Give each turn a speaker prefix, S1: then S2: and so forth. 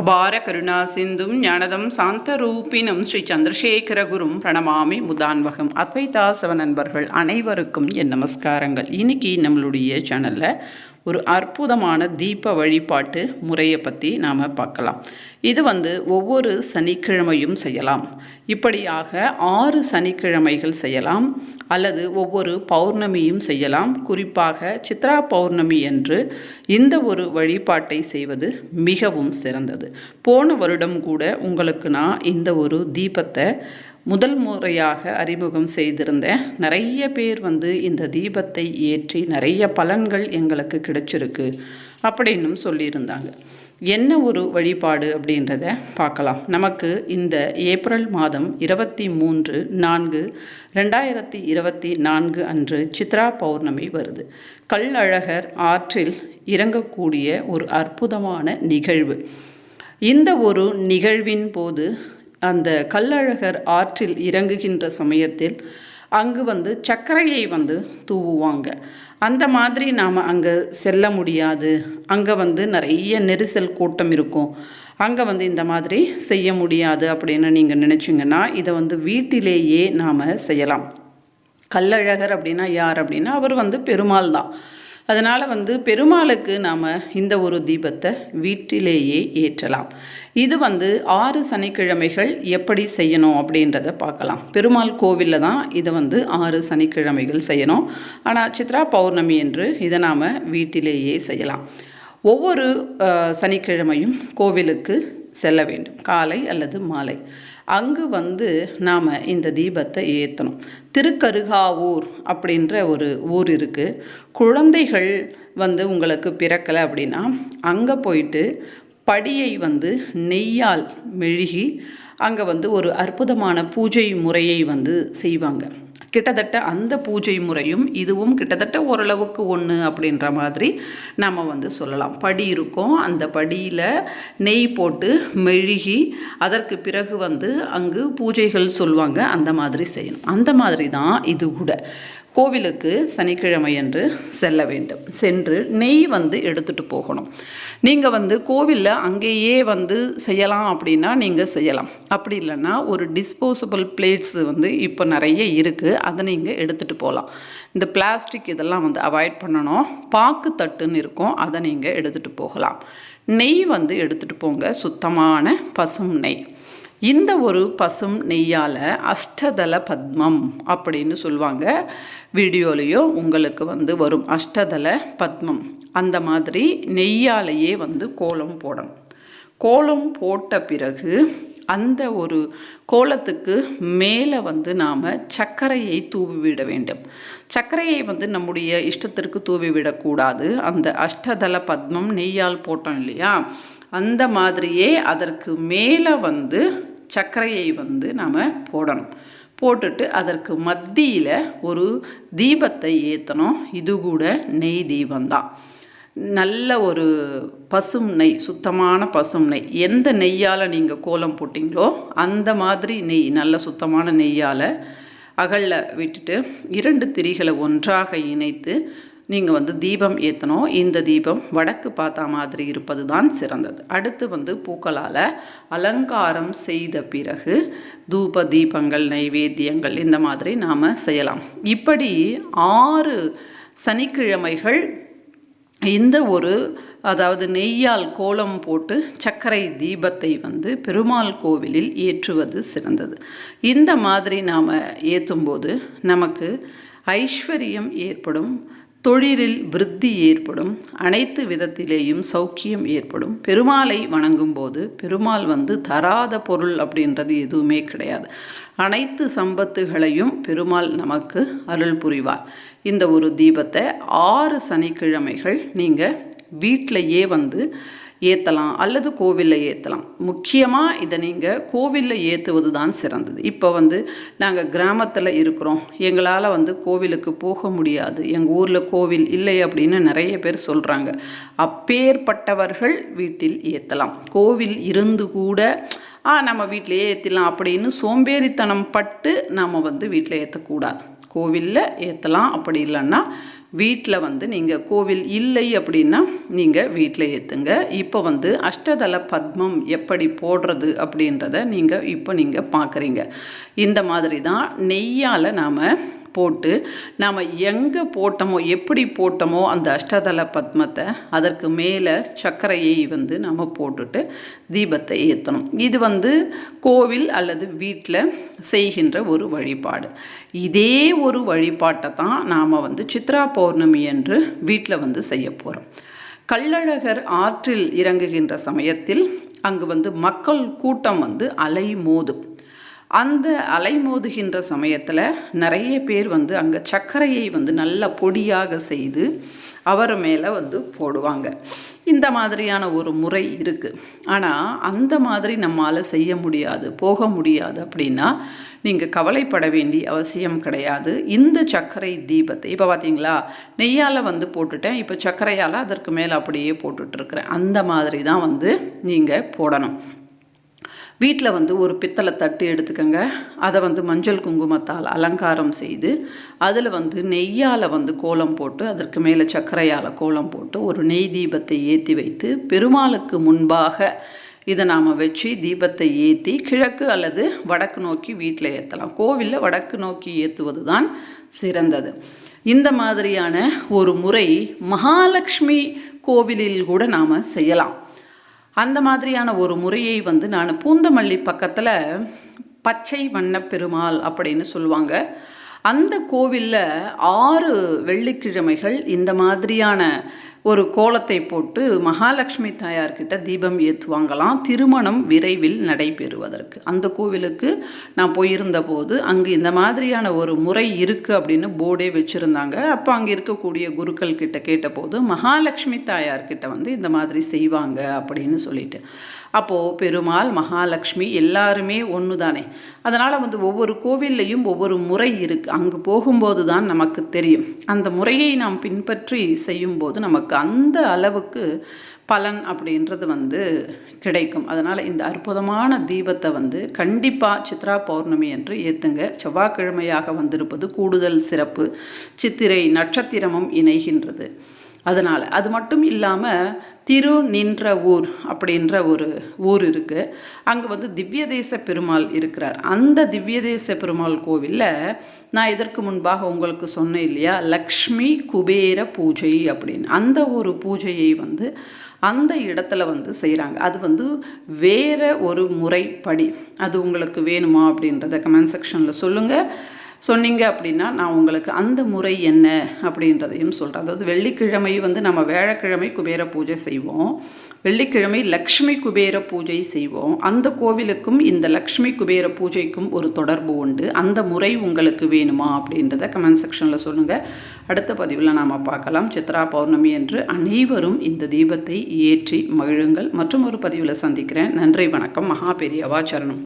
S1: அபார கருணா சிந்தும் ஞானதம் சாந்தரூபினும் ஸ்ரீ சந்திரசேகர குரும் பிரணமாமி முதான்வகம் அத்வைதாசவ நண்பர்கள் அனைவருக்கும் என் நமஸ்காரங்கள். இன்னைக்கு நம்மளுடைய சேனலில் ஒரு அற்புதமான தீப வழிபாட்டு முறையை பற்றி நாம் பார்க்கலாம். இது வந்து ஒவ்வொரு சனிக்கிழமையும் செய்யலாம். இப்படியாக ஆறு சனிக்கிழமைகள் செய்யலாம். அல்லது ஒவ்வொரு பௌர்ணமியும் செய்யலாம். குறிப்பாக சித்ரா பௌர்ணமி என்று இந்த ஒரு வழிபாட்டை செய்வது மிகவும் சிறந்தது. போன வருடம் கூட உங்களுக்கு நான் இந்த ஒரு தீபத்தை முதல் முறையாக அறிமுகம் செய்திருந்தேன். நிறைய பேர் வந்து இந்த தீபத்தை ஏற்றி நிறைய பலன்கள் எங்களுக்கு கிடைச்சிருக்கு அப்படின்னும் சொல்லியிருந்தாங்க. என்ன ஒரு வழிபாடு அப்படின்றத பார்க்கலாம். நமக்கு இந்த ஏப்ரல் மாதம் இருபத்தி மூன்று நான்கு ரெண்டாயிரத்தி இருபத்தி நான்கு அன்று சித்ரா பௌர்ணமி வருது. கல்லழகர் ஆற்றில் இறங்கக்கூடிய ஒரு அற்புதமான நிகழ்வு. இந்த ஒரு நிகழ்வின் போது அந்த கல்லழகர் ஆற்றில் இறங்குகின்ற சமயத்தில் அங்கு வந்து சர்க்கரையை வந்து தூவுவாங்க. அந்த மாதிரி நாம் அங்கே செல்ல முடியாது. அங்கே வந்து நிறைய நெரிசல் கூட்டம் இருக்கும். அங்கே வந்து இந்த மாதிரி செய்ய முடியாது அப்படின்னு நீங்கள் நினச்சிங்கன்னா இதை வந்து வீட்டிலேயே நாம் செய்யலாம். கல்லழகர் அப்படின்னா யார் அப்படின்னா அவர் வந்து பெருமாள் தான். அதனால் வந்து பெருமாளுக்கு நாம் இந்த ஒரு தீபத்தை வீட்டிலேயே ஏற்றலாம். இது வந்து ஆறு சனிக்கிழமைகள் எப்படி செய்யணும் அப்படின்றத பார்க்கலாம். பெருமாள் கோவிலில் தான் இதை வந்து ஆறு சனிக்கிழமைகள் செய்யணும். ஆனால் சித்ரா பௌர்ணமி என்று இதை நாம் வீட்டிலேயே செய்யலாம். ஒவ்வொரு சனிக்கிழமையும் கோவிலுக்கு செல்ல வேண்டும். காலை அல்லது மாலை. அங்கு வந்து நாம் இந்த தீபத்தை ஏற்றணும் திருக்கருகாவூர் அப்படின்ற ஒரு ஊர் இருக்குது குழந்தைகள் வந்து உங்களுக்கு பிறக்கலை அப்படின்னா அங்கே போயிட்டு படியை வந்து நெய்யால் மெழுகி அங்கே வந்து ஒரு அற்புதமான பூஜை முறையை வந்து செய்வாங்க. கிட்டத்தட்ட அந்த பூஜை முறையும் இதுவும் கிட்டத்தட்ட ஓரளவுக்கு ஒன்று அப்படின்ற மாதிரி நம்ம வந்து சொல்லலாம். படி இருக்கும். அந்த படியில் நெய் போட்டு மெழுகி அதற்கு பிறகு வந்து அங்கு பூஜைகள் சொல்லுவாங்க அந்த மாதிரி செய்யணும். அந்த மாதிரி தான் இது கூட. கோவிலுக்கு சனிக்கிழமை என்று செல்ல வேண்டும். சென்று நெய் வந்து எடுத்துகிட்டு போகணும். நீங்கள் வந்து கோவிலில் அங்கேயே வந்து செய்யலாம் அப்படின்னா நீங்கள் செய்யலாம். அப்படி இல்லைன்னா ஒரு டிஸ்போசபிள் பிளேட்ஸ் வந்து இப்போ நிறைய இருக்குது அதை நீங்கள் எடுத்துகிட்டு போகலாம். இந்த பிளாஸ்டிக் இதெல்லாம் வந்து அவாய்ட் பண்ணணும். பாக்கு தட்டுன்னு இருக்கும். அதை நீங்கள் எடுத்துகிட்டு போகலாம். நெய் வந்து எடுத்துகிட்டு போங்க. சுத்தமான பசும் நெய். இந்த ஒரு பசும் நெய்யால் அஷ்டதல பத்மம் அப்படின்னு சொல்லுவாங்க. வீடியோலேயோ உங்களுக்கு வந்து வரும். அஷ்டதல பத்மம். அந்த மாதிரி நெய்யாலேயே வந்து கோலம் போடணும். கோலம் போட்ட பிறகு அந்த ஒரு கோலத்துக்கு மேலே வந்து நாம் சர்க்கரையை தூவி விட வேண்டும். சர்க்கரையை வந்து நம்முடைய இஷ்டத்திற்கு தூவி விடக்கூடாது அந்த அஷ்டதல பத்மம் நெய்யால் போட்டோம் இல்லையா? அந்த மாதிரியே அதற்கு மேலே வந்து சர்க்கரையை வந்து நாம் போடணும். போட்டுட்டு அதற்கு மத்தியில் ஒரு தீபத்தை ஏற்றணும் இது கூட நெய் தீபம்தான். நல்ல ஒரு பசும் நெய் சுத்தமான பசும் நெய். எந்த நெய்யால் நீங்கள் கோலம் போட்டிங்களோ அந்த மாதிரி நெய் நல்ல சுத்தமான நெய்யால் அகலில் விட்டுட்டு இரண்டு திரிகளை ஒன்றாக இணைத்து நீங்கள் வந்து தீபம் ஏற்றணும் இந்த தீபம் வடக்கு பார்த்தா மாதிரி இருப்பது தான் சிறந்தது. அடுத்து வந்து பூக்களால் அலங்காரம் செய்த பிறகு தூப தீபங்கள் நைவேத்தியங்கள் இந்த மாதிரி நாம் செய்யலாம். இப்படி ஆறு சனிக்கிழமைகள் இந்த ஒரு அதாவது நெய்யால் கோலம் போட்டு சர்க்கரை தீபத்தை வந்து பெருமாள் கோவிலில் ஏற்றுவது சிறந்தது. இந்த மாதிரி நாம் ஏற்றும்போது நமக்கு ஐஸ்வர்யம் ஏற்படும். தொழிலில் விருத்தி ஏற்படும் அனைத்து விதத்திலேயும் சௌக்கியம் ஏற்படும். பெருமாளை வணங்கும்போது பெருமாள் வந்து தராத பொருள் அப்படின்றது எதுவுமே கிடையாது. அனைத்து சம்பத்துகளையும் பெருமாள் நமக்கு அருள் புரிவார். இந்த ஒரு தீபத்தை ஆறு சனிக்கிழமைகள் நீங்கள் வீட்டிலையே வந்து ஏற்றலாம் அல்லது கோவிலில் ஏற்றலாம் முக்கியமாக இதை நீங்கள் கோவிலில் ஏற்றுவது தான் சிறந்தது. இப்போ வந்து நாங்கள் கிராமத்தில் இருக்கிறோம். எங்களால் வந்து கோவிலுக்கு போக முடியாது. எங்கள் ஊரில் கோவில் இல்லை அப்படின்னு நிறைய பேர் சொல்கிறாங்க அப்பேற்பட்டவர்கள் வீட்டில் ஏற்றலாம் கோவில் இருந்து கூட ஆ நம்ம வீட்டிலையே ஏற்றிடலாம் அப்படின்னு சோம்பேறித்தனம் பட்டு நாம் வந்து வீட்டில் ஏற்றக்கூடாது கோவிலில் ஏற்றலாம் அப்படி இல்லைன்னா வீட்டில் வந்து நீங்கள் கோவில் இல்லை அப்படின்னா நீங்கள் வீட்டில் ஏற்றுங்க இப்போ வந்து அஷ்டதள பத்மம் எப்படி போடுறது அப்படின்றத நீங்கள் இப்போ நீங்கள் பார்க்குறீங்க. இந்த மாதிரி தான் நெய்யால் நாம் போட்டு நாம் எங்கே போட்டோமோ எப்படி போட்டோமோ அந்த அஷ்டதள பத்மத்தை அதற்கு மேலே சர்க்கரையை வந்து நம்ம போட்டுட்டு தீபத்தை ஏற்றணும் இது வந்து கோவில் அல்லது வீட்டில் செய்கின்ற ஒரு வழிபாடு. இதே ஒரு வழிபாட்டை தான் நாம் வந்து சித்ரா பௌர்ணமி என்று வீட்டில் வந்து செய்ய போகிறோம் கள்ளழகர் ஆற்றில் இறங்குகின்ற சமயத்தில் அங்கு வந்து மக்கள் கூட்டம் வந்து அலை மோதும் அந்த அலைமோதுகின்ற சமயத்தில் நிறைய பேர் வந்து அங்கே சர்க்கரையை வந்து நல்ல பொடியாக செய்து அவர் மேலே வந்து போடுவாங்க. இந்த மாதிரியான ஒரு முறை இருக்குது ஆனால் அந்த மாதிரி நம்மால் செய்ய முடியாது போக முடியாது அப்படின்னா நீங்கள் கவலைப்பட வேண்டிய அவசியம் கிடையாது. இந்த சர்க்கரை தீபத்தை இப்போ பார்த்தீங்களா நெய்யால் வந்து போட்டுட்டேன். இப்போ சர்க்கரையால் அதற்கு மேலே அப்படியே போட்டுட்ருக்குறேன் அந்த மாதிரி தான் வந்து நீங்கள் போடணும். வீட்டில் வந்து ஒரு பித்தளை தட்டு எடுத்துக்கோங்க. அதை வந்து மஞ்சள் குங்குமத்தால் அலங்காரம் செய்து அதில் வந்து நெய்யால் வந்து கோலம் போட்டு அதற்கு மேலே சர்க்கரையால் கோலம் போட்டு ஒரு நெய் தீபத்தை ஏற்றி வைத்து பெருமாளுக்கு முன்பாக இதை நாம் வச்சு தீபத்தை ஏற்றி கிழக்கு அல்லது வடக்கு நோக்கி வீட்டில் ஏற்றலாம் கோவிலில் வடக்கு நோக்கி ஏற்றுவது தான் சிறந்தது. இந்த மாதிரியான ஒரு முறை மகாலட்சுமி கோவிலில் கூட நாம் செய்யலாம். அந்த மாதிரியான ஒரு முறையை வந்து நான் பூந்தமல்லி பக்கத்தில் பச்சை வண்ண பெருமாள் அப்படின்னு சொல்லுவாங்க. அந்த கோவிலில் ஆறு வெள்ளிக்கிழமைகள் இந்த மாதிரியான ஒரு கோலத்தை போட்டு மகாலட்சுமி தாயார்கிட்ட தீபம் ஏற்றுவாங்களாம் திருமணம் விரைவில் நடைபெறுவதற்கு. அந்த கோவிலுக்கு நான் போயிருந்த போது இந்த மாதிரியான ஒரு முறை இருக்குது அப்படின்னு போர்டே வச்சுருந்தாங்க. அப்போ அங்கே இருக்கக்கூடிய குருக்கள் கிட்ட கேட்டபோது மகாலட்சுமி தாயார்கிட்ட வந்து இந்த மாதிரி செய்வாங்க அப்படின்னு சொல்லிட்டு. அப்போது பெருமாள் மகாலட்சுமி எல்லாருமே ஒன்று தானே அதனால் வந்து ஒவ்வொரு கோவில்லையும் ஒவ்வொரு முறை இருக்குது அங்கு போகும்போது தான் நமக்கு தெரியும். அந்த முறையை நாம் பின்பற்றி செய்யும்போது நமக்கு அந்த அளவுக்கு பலன் அப்படின்றது வந்து கிடைக்கும். அதனால் இந்த அற்புதமான தீபத்தை வந்து கண்டிப்பாக சித்ரா பௌர்ணமி என்று ஏற்றுங்க செவ்வாய்க்கிழமையாக வந்திருப்பது கூடுதல் சிறப்பு. சித்திரை நட்சத்திரமும் இணைகின்றது. அதனால் அது மட்டும் இல்லாமல் திரு நின்ற ஊர் அப்படின்ற ஒரு ஊர் இருக்குது அங்கே வந்து திவ்ய தேச பெருமாள் இருக்கிறார். அந்த திவ்ய தேச பெருமாள் கோவிலில் நான் இதற்கு முன்பாக உங்களுக்கு சொன்னேன் இல்லையா? லக்ஷ்மி குபேர பூஜை அப்படின்னு. அந்த ஒரு பூஜையை வந்து அந்த இடத்துல வந்து செய்கிறாங்க அது வந்து வேற ஒரு முறைப்படி. அது உங்களுக்கு வேணுமா அப்படின்றத கமெண்ட் செக்ஷனில் சொல்லுங்கள் சொன்னீங்க அப்படின்னா நான் உங்களுக்கு அந்த முறை என்ன அப்படின்றதையும் சொல்கிறேன் அதாவது வெள்ளிக்கிழமை வந்து நம்ம வேழக்கிழமை குபேர பூஜை செய்வோம். வெள்ளிக்கிழமை லக்ஷ்மி குபேர பூஜை செய்வோம். அந்த கோவிலுக்கும் இந்த லக்ஷ்மி குபேர பூஜைக்கும் ஒரு தொடர்பு உண்டு. அந்த முறை உங்களுக்கு வேணுமா அப்படின்றத கமெண்ட் செக்ஷனில் சொல்லுங்கள் அடுத்த பதிவில் நாம் பார்க்கலாம். சித்ரா பௌர்ணமி என்று அனைவரும் இந்த தீபத்தை ஏற்றி மகிழுங்கள். மற்றும் ஒரு பதிவில் சந்திக்கிறேன். நன்றி வணக்கம். மகா பெரியவா சரணம்.